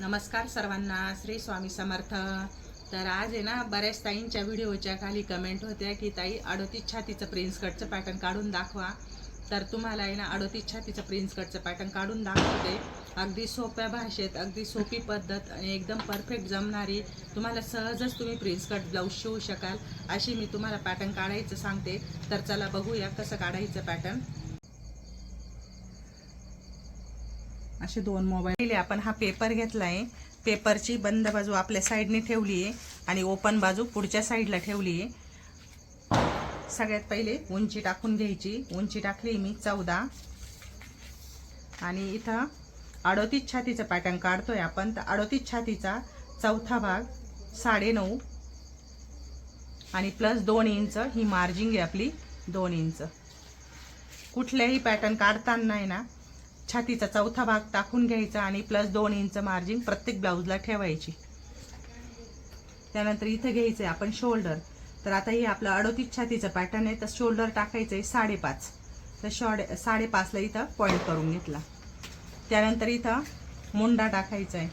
नमस्कार सर्वांना श्री स्वामी समर्थ. तर आज आहे ना बऱ्याच ताईंच्या व्हिडिओच्या खाली कमेंट होत्या की ताई अडोतीस छातीचं प्रिन्स कटचं पॅटर्न काढून दाखवा. तर तुम्हाला आहे ना अडोतीस छातीचं प्रिन्स कटचं पॅटर्न काढून दाखवते. अगदी सोप्या भाषेत अगदी सोपी पद्धत आणि एकदम परफेक्ट जमणारी तुम्हाला सहजच तुम्ही प्रिन्स कट ब्लाऊज शिवू शकाल. अशी मी तुम्हाला पॅटर्न काढायचं सांगते. तर चला बघूया कसं काढायचं पॅटर्न असे दोन मोबाईल आपण हा पेपर घेतला आहे पेपरची बंद बाजू आपल्या साईडने ठेवली आहे आणि ओपन बाजू पुढच्या साईडला ठेवली आहे. सगळ्यात पहिले उंची टाकून घ्यायची. उंची टाकली मी चौदा. आणि इथं अडोतीस छातीचं पॅटर्न काढतोय आपण. तर अडोतीस छातीचा चौथा भाग साडेनऊ. आणि प्लस दोन इंच ही मार्जिंग आहे आपली दोन इंच. कुठल्याही पॅटर्न काढताना आहे ना छातीचा चौथा भाग टाकून घ्यायचा आणि प्लस दोन इंच मार्जिन प्रत्येक ब्लाऊजला ठेवायची. त्यानंतर इथं घ्यायचं आहे आपण शोल्डर तर आता हे आपलं अडोतीस छातीचं पॅटर्न आहे तर शोल्डर टाकायचं आहे साडेपाच. तर शॉडे साडेपाचला इथं पॉईंट करून घेतला. त्यानंतर इथं मुंडा टाकायचा आहे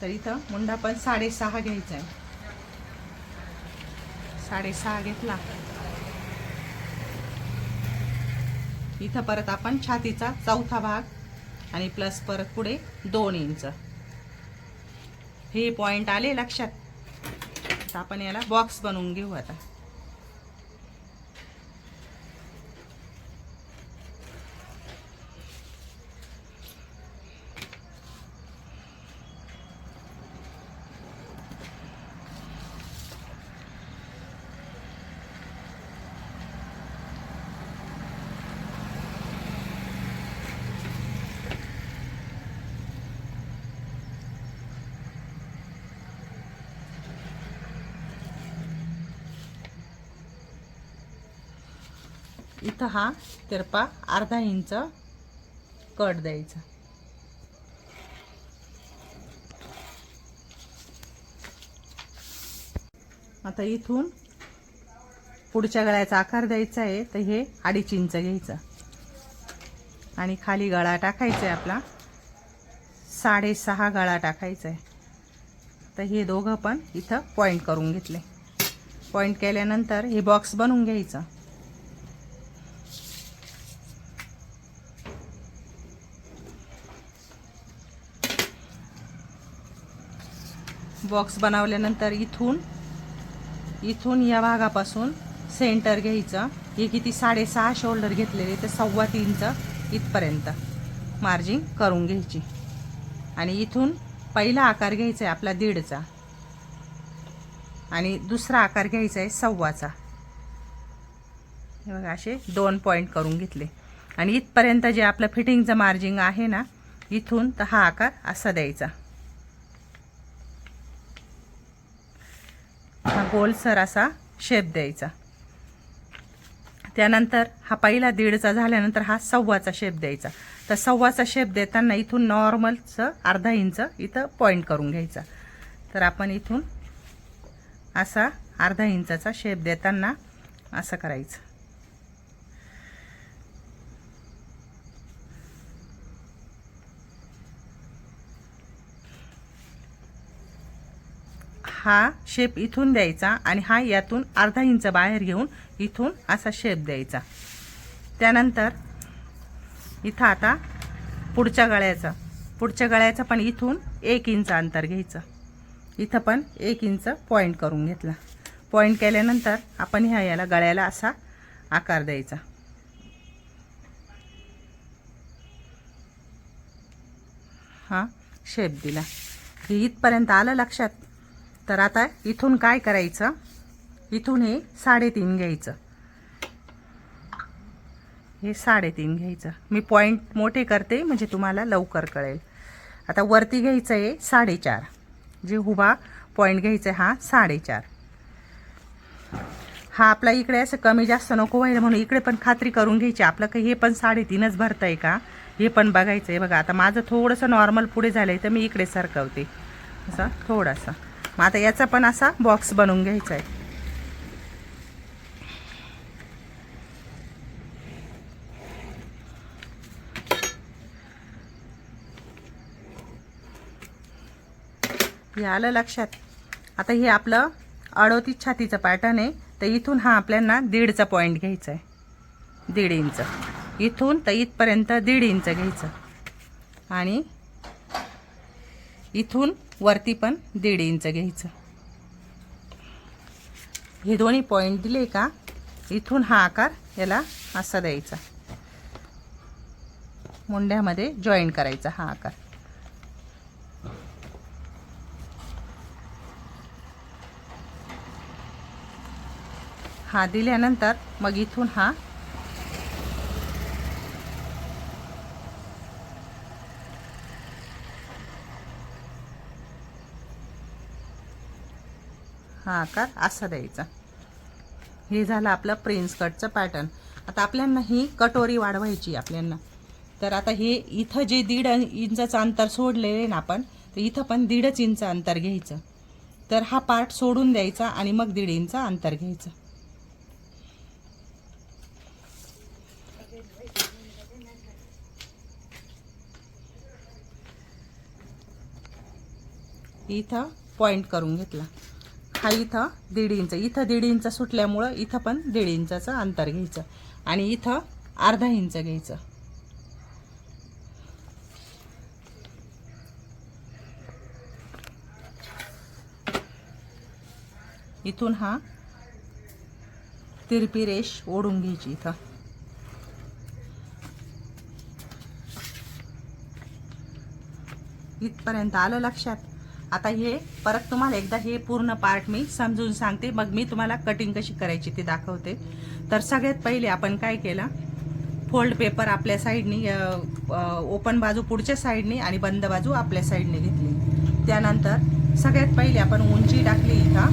तर इथं मुंडा पण साडेसहा घ्यायचा आहे साडेसहा घेतला. इथं परत आपण छातीचा चौथा भाग आणि प्लस परत पुढे दोन इंच. हे पॉइंट आले लक्षात. आपण याला बॉक्स बनवून घेऊ आता. इथं हा तिरपा अर्धा इंच कट द्यायचा. आता इथून पुढच्या गळ्याचा आकार द्यायचा आहे तर हे अडीच इंच घ्यायचं. आणि खाली गळा टाकायचा आहे आपला. साडेसहा गळा टाकायचा आहे. तर हे दोघं पण इथं पॉईंट करून घेतले. पॉईंट केल्यानंतर हे बॉक्स बनवून घ्यायचं. बॉक्स बनवल्यानंतर इथून इथून या भागापासून सेंटर घ्यायचं. हे किती? साडेसहा शोल्डर घेतलेले तर सव्वा तीनचं इथपर्यंत मार्जिंग करून घ्यायची. आणि इथून पहिला आकार घ्यायचा आहे आपला दीडचा. आणि दुसरा आकार घ्यायचा आहे सव्वाचा. हे बघा असे दोन पॉईंट करून घेतले. आणि इथपर्यंत जे आपलं फिटिंगचं मार्जिंग आहे ना इथून तर हा आकार असा द्यायचा. गोलसर असा शेप द्यायचा. त्यानंतर हा पहिला दीडचा झाल्यानंतर हा सव्वाचा शेप द्यायचा. तर सव्वाचा शेप देताना इथून नॉर्मलचं अर्धा इंच इथं पॉईंट करून घ्यायचा. तर आपण इथून असा अर्धा इंचाचा शेप देताना असं करायचं. हा शेप इथून द्यायचा आणि हा यातून अर्धा इंच बाहेर घेऊन इथून असा शेप द्यायचा. त्यानंतर इथं आता पुढच्या गळ्याचा पुढच्या गळ्याचा पण इथून एक इंच अंतर घ्यायचं. इथं पण एक इंच पॉईंट करून घेतला. पॉईंट केल्यानंतर आपण ह्या याला गळ्याला असा आकार द्यायचा. हा शेप दिला. हे इथपर्यंत आलं लक्षात? तर आता इथून काय करायचं? इथून हे साडेतीन घ्यायचं. हे साडेतीन घ्यायचं. मी पॉईंट मोठे करते म्हणजे तुम्हाला लवकर कळेल. आता वरती घ्यायचं आहे साडेचार. जे हुबा पॉईंट घ्यायचा आहे हा साडेचार. हा आपला इकडे असं कमी जास्त नको व्हायला म्हणून इकडे पण खात्री करून घ्यायची. आपलं काही हे पण साडेतीनच भरतं आहे का? हे पण बघायचं आहे बघा आता माझं थोडंसं नॉर्मल पुढे झालं आहे तर मी इकडे सरकवते. असं थोडंसं. मग आता याचा पण असा बॉक्स बनवून घ्यायचा आहे. हे आलं लक्षात. आता हे आपलं अडोतीस छातीचं पॅटर्न आहे. तर इथून हा आपल्याला दीडचा पॉईंट घ्यायचा आहे. दीड इंच. इथून तर इथपर्यंत दीड इंच घ्यायचं. आणि इथून वरती पण दीड इंच घ्यायचं. हे दोन्ही पॉईंट दिले का इथून हा आकार याला असा द्यायचा. मुंड्यामध्ये जॉईन करायचा हा आकार. हा दिल्यानंतर मग इथून हा हा आकार असा द्यायचा. हे झालं आपलं प्रिन्स कटचं पॅटर्न आता आपल्यांना ही कटोरी वाढवायची आपल्यांना. तर आता हे इथं जे दीड इंचाचं अंतर सोडलेलं ना आपण तर इथं पण दीडच इंच अंतर घ्यायचं. तर हा पार्ट सोडून द्यायचा आणि मग दीड इंच अंतर घ्यायचं. इथं पॉईंट करून घेतला. हा इथं दीड इंच. इथं दीड इंच सुटल्यामुळं इथं पण दीड इंचाचं अंतर घ्यायचं. आणि इथं अर्धा इंच घ्यायचं. इथून हा तिरपी रेष ओढून घ्यायची इथं. इथपर्यंत आलं लक्षात? आता हे परत तुम्हाला एकदा हे पूर्ण पार्ट मी समजून सांगते. मग मी तुम्हाला कटिंग कशी करायची ते दाखवते. तर सगळ्यात पहिले आपण काय केलं? फोल्ड पेपर आपल्या साईडनी ओपन बाजू पुढच्या साईडनी आणि बंद बाजू आपल्या साईडने घेतली. त्यानंतर सगळ्यात पहिले आपण उंची टाकली इथं.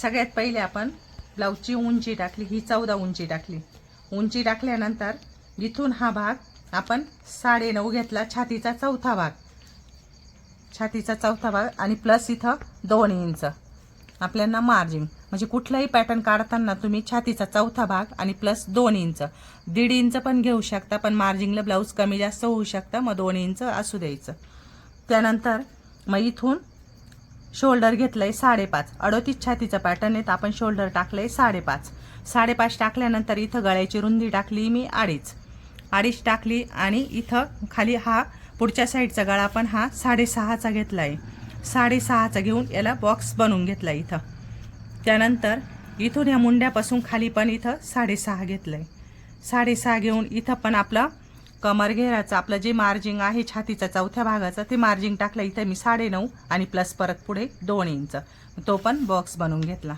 सगळ्यात पहिले आपण ब्लाऊजची उंची टाकली ही चौदा उंची टाकली. उंची टाकल्यानंतर इथून हा भाग आपण साडे नऊ घेतला छातीचा चौथा भाग. छातीचा चौथा भाग आणि प्लस इथं दोन इंच. आपल्यांना मार्जिन म्हणजे कुठलाही पॅटर्न काढताना तुम्ही छातीचा चौथा भाग आणि प्लस दोन इंच. दीड इंच पण घेऊ शकता पण मार्जिनला ब्लाऊज कमी जास्त होऊ शकतं मग दोन इंच असू द्यायचं. त्यानंतर मग इथून शोल्डर घेतलं आहे साडेपाच. अडोतीस छातीचं पॅटर्न आहे तर आपण शोल्डर टाकलं आहे साडेपाच. साडेपाच टाकल्यानंतर इथं गळ्याची रुंदी टाकली मी अडीच. अडीच टाकली आणि इथं खाली हा पुढच्या साईडचा गळा पण हा साडेसहाचा घेतला आहे साडेसहाचा घेऊन याला बॉक्स बनवून घेतला इथं. त्यानंतर इथून या मुंड्यापासून खाली पण इथं साडेसहा घेतलं आहे साडेसहा घेऊन इथं पण आपलं कमर घेराचं आपलं जे मार्जिंग आहे छातीचा चौथ्या भागाचं ते मार्जिंग टाकलं. इथं मी साडे नऊ आणि प्लस परत पुढे दोन इंच. तो पण बॉक्स बनवून घेतला.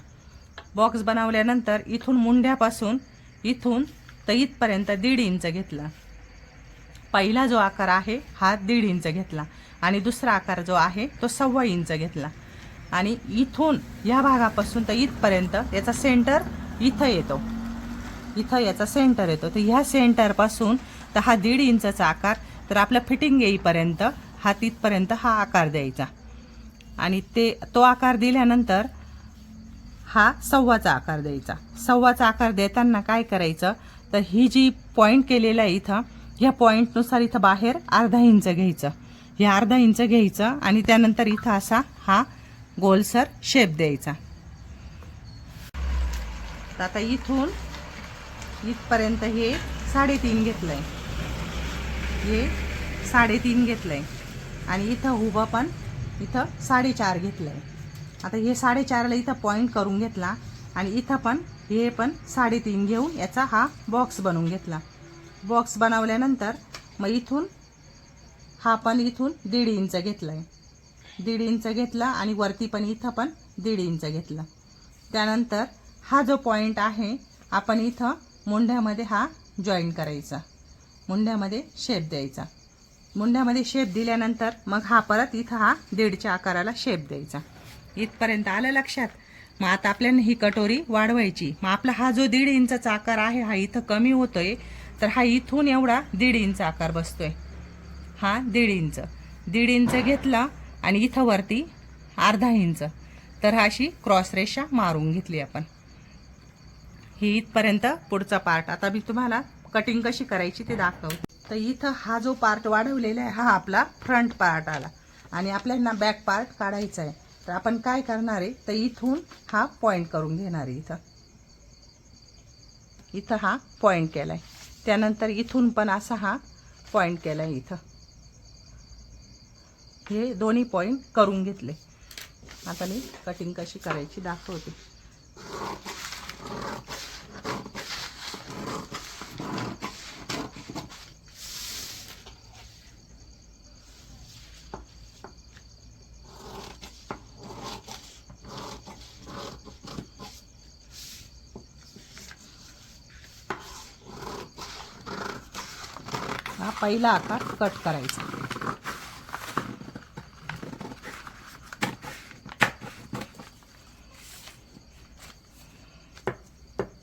बॉक्स बनवल्यानंतर इथून मुंड्यापासून इथून तर इथपर्यंत दीड इंच घेतला. पहिला जो आकार आहे हा दीड इंच घेतला. आणि दुसरा आकार जो आहे तो सव्वा इंच घेतला. आणि इथून या भागापासून तर इथपर्यंत याचा सेंटर इथं येतो. इथं याचा सेंटर येतो. तर ह्या सेंटरपासून तर हा दीड इंचाचा आकार तर आपलं फिटिंग येईपर्यंत हा तिथपर्यंत हा आकार द्यायचा. आणि ते तो आकार दिल्यानंतर हा सव्वाचा आकार द्यायचा. सव्वाचा आकार देताना काय करायचं? तर ही जी पॉईंट केलेला आहे इथं ह्या पॉईंटनुसार इथं बाहेर अर्धा इंच घ्यायचं. हे अर्धा इंच घ्यायचं आणि त्यानंतर इथं असा हा गोलसर शेप द्यायचा. तर आता इथून इथपर्यंत हे साडेतीन घेतलंय. हे साडेतीन घेतलंय. आणि इथं उभं पण इथं साडेचार घेतलंय. आता हे साडेचारला इथं पॉईंट करून घेतला. आणि इथं पण हे पण साडेतीन घेऊन याचा हा बॉक्स बनवून घेतला. बॉक्स बनवल्यानंतर मग इथून हा पण इथून दीड इंच आहे दीड इंच घेतला आणि वरती पण इथं पण दीड इंच घेतला. त्यानंतर हा जो पॉईंट आहे आपण इथं मुंढ्यामध्ये हा जॉईन करायचा. मुंढ्यामध्ये शेप द्यायचा. मुंढ्यामध्ये शेप दिल्यानंतर मग हा परत इथं हा दीडच्या आकाराला शेप द्यायचा. इथपर्यंत आलं लक्षात? मग आता आपल्याला ही कटोरी वाढवायची. मग आपला हा जो दीड इंचा आकार आहे हा इथं कमी होतोय. तर हा इथून एवढा दीड इंच आकार बसतोय. हा दीड इंच. दीड इंच घेतला आणि इथं वरती अर्धा इंच. तर हा अशी क्रॉस रेषा मारून घेतली आपण. ही इथपर्यंत पुढचा पार्ट. आता मी तुम्हाला कटिंग कशी करायची ते दाखवते. तर इथं हा जो पार्ट वाढवलेला आहे हा आपला फ्रंट पार्ट आला. आणि आपल्याला बॅक पार्ट काढायचा आहे. तर आपण काय करणार आहे? तर इथून हा पॉईंट करून घेणार आहे इथं. इथं हा पॉईंट केला आहे त्यानंतर इथून पण असा हा पॉईंट केला आहे इथं. हे दोन्ही पॉईंट करून घेतले. आता मी कटिंग कशी करायची दाखवते हा पहिला आकार कट करायचा.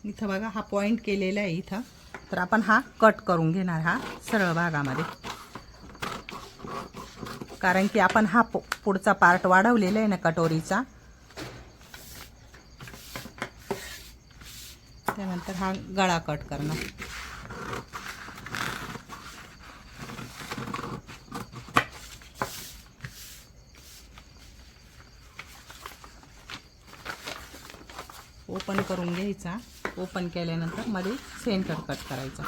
इथं बघा हा पॉइंट केलेला आहे इथं. तर आपण हा कट करून घेणार हा सरळ भागामध्ये. कारण की आपण हा पु- पुढचा पार्ट वाढवलेला आहे ना कटोरीचा. त्यानंतर हा गळा कट करणार ओपन करून घ्यायचा. ओपन केल्यानंतरमध्ये सेंटर कट करायचा.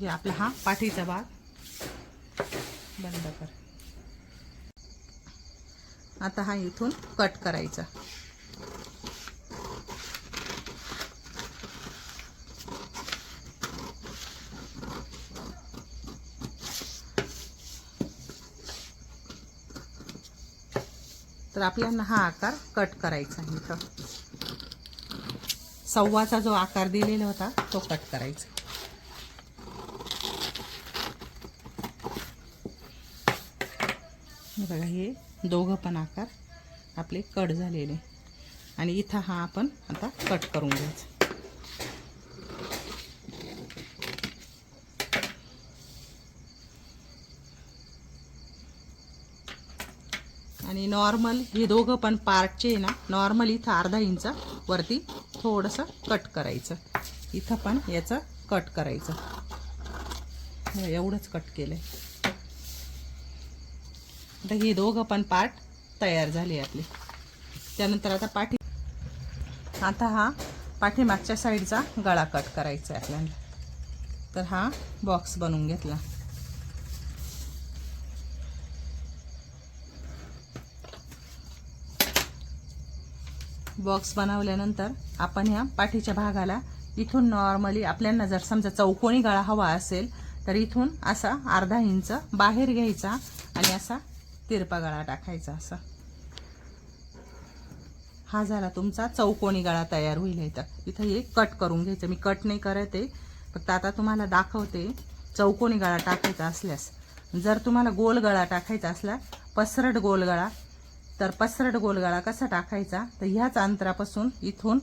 जे आपला हा पाठीचा भाग. बंद कर. आता हा इथून कट करायचा. तर आपल्याला हा आकार कट करायचा इथं. सव्वाचा जो आकार दिलेला होता तो कट करायचा. बघा हे दोघं पण आकार आपले कट झालेले. आणि इथं हा आपण आता कट करून घ्यायचा. आणि नॉर्मल हे दोघं पण पार्टचे आहे ना नॉर्मल इथं अर्धा इंच वरती थोडंसं कट करायचं. इथं पण याचं कट करायचं. हो, एवढंच कट केलं आता हे दोघं पण पार्ट तयार झाले आपले. त्यानंतर आता पाठी आता हा पाठीमागच्या साईडचा गळा कट करायचा आहे आपल्याला. तर हा बॉक्स बनवून घेतला. बॉक्स बनवल्यानंतर आपण ह्या पाठीच्या भागाला इथून नॉर्मली आपल्याला जर समजा चौकोनी गळा हवा असेल तर इथून असा अर्धा इंच बाहेर घ्यायचा आणि असा तिरपा गळा टाकायचा असा. हा झाला तुमचा चौकोनी गळा तयार होईल इथं. इथं हे कट करून घ्यायचं. मी कट नाही करत आहे. फक्त आता तुम्हाला दाखवते चौकोनी गळा टाकायचा असल्यास. जर तुम्हाला गोल गळा टाकायचा असला पसरट गोल गळा तर पसरट गोलगळा कसा टाकायचा? तर ह्याच अंतरापासून इथून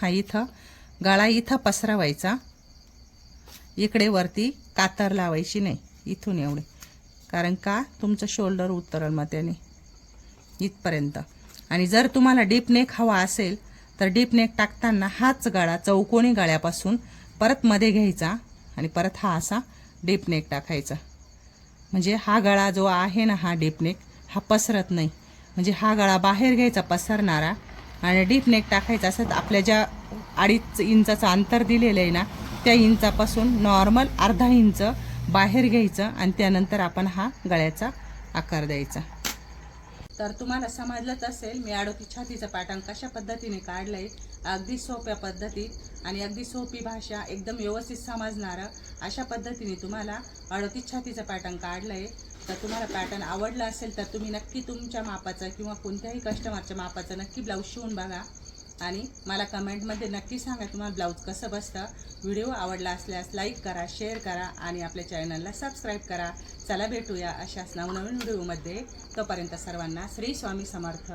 हा इथं गळा इथं पसरवायचा. इकडे वरती कातर लावायची नाही इथून एवढे. कारण का? तुमचं शोल्डर उतरल मग त्याने इथपर्यंत. आणि जर तुम्हाला डीप नेक हवा असेल तर डीप नेक टाकताना हाच गळा चौकोनी गळ्यापासून परत मध्ये घ्यायचा आणि परत हा असा डीप नेक टाकायचा. म्हणजे हा गळा जो आहे ना हा डीपनेक हा पसरत नाही. म्हणजे हा गळा बाहेर घ्यायचा पसरणारा आणि डीपनेक टाकायचा असं आपल्या ज्या अडीच इंचाचं अंतर दिलेलं आहे ना त्या इंचापासून नॉर्मल अर्धा इंच बाहेर घ्यायचं आणि त्यानंतर आपण हा गळ्याचा आकार द्यायचा. तर तुम्हाला समजलंच असेल मी आडोती छातीचं पॅटर्न कशा पद्धतीने काढलं आहे अगदी सोप्या पद्धतीत आणि अगदी सोपी भाषा एकदम व्यवस्थित समजणारं अशा पद्धतीने तुम्हाला अडतीस छातीचं पॅटर्न आहे तर तुम्हाला पॅटर्न आवडला असेल तर तुम्ही नक्की तुमच्या मापाचं किंवा कोणत्याही कस्टमरच्या मापाचं नक्की ब्लाऊज शिवून बघा. आणि मला कमेंटमध्ये नक्की सांगा तुम्हाला ब्लाऊज कसं बसतं. व्हिडिओ आवडला असल्यास लाईक करा शेअर करा आणि आपल्या चॅनलला सबस्क्राईब करा. चला भेटूया अशाच नवनवीन व्हिडिओमध्ये तोपर्यंत सर्वांना श्री स्वामी समर्थ.